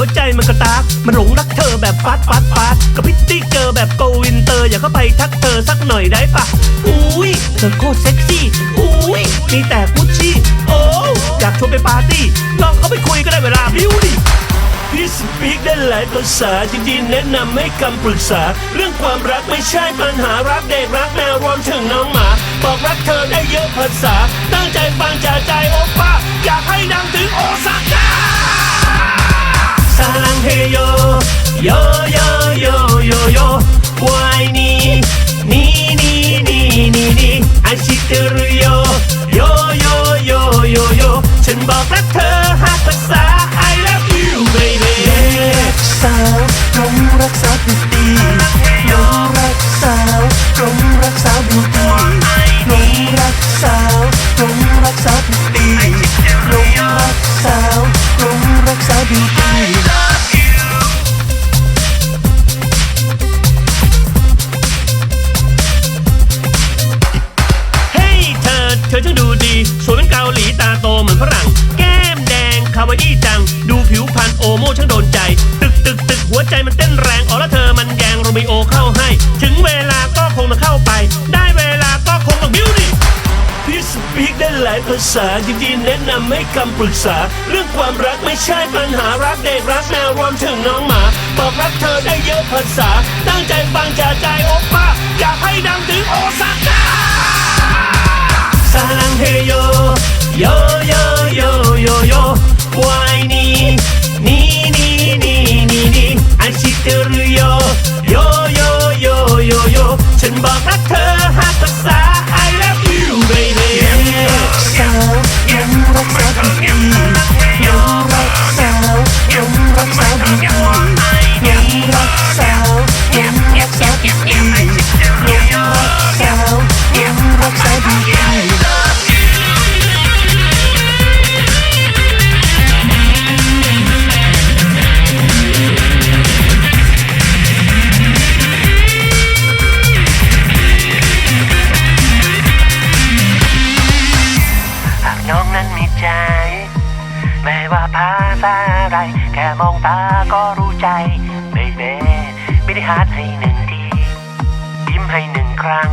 ัวใจมันกระตากมันหลงรักเธอแบบฟาดฟาดฟาดกับพิตตี้เกิร์แบบโกวินเตอร์ อยากเข้าไปทักเธอสักหน่อยได้ปะอุ้ยเธอโคตรเซ็กซี่อุ้ยมีแต่กุชชี่โอ้อยากชวนไปปาร์ตี้ลองเข้าไปคุยก็ได้เวลาบิวดิพี่สปีกได้หลายภาษาจริงๆแนะนำให้คำปรึกษา เรื่องความรักไม่ใช่ปัญหารักเด็กรักแมวรวมถึงน้องหมา บอกรักเธอได้เยอะภาษา ตั้งใจฟังจากใจโอป้าอยากให้ดังถึง รักษาบิวตี้ยงรักสาวจงรักษาวบิวตี้ยงรักสาวจงรักษาบิวตี้เฮ้เธอเธอช่างดูดี สวยเป็นเกาหลีตาโตเหมือนฝรั่ง แก้มแดง คาวาอี้จัง ดูผิวพรรณโอโมช่างโดนใจ สปีกได้หลายภาษาจริงๆแนะนำให้คำปรึกษา เรื่องความรักไม่ใช่ปัญหารักเด็กรักแมวรวมถึงน้องหมาบอกรักเธอได้เยอะภาษา ตั้งใจฟังจากใจโอาภาไร แค่มองตาก็รู้ใจเบเบ้ไม่ได้ฮาร์ดให้หนึ่งที ยิ้มให้หนึ่งครั้ง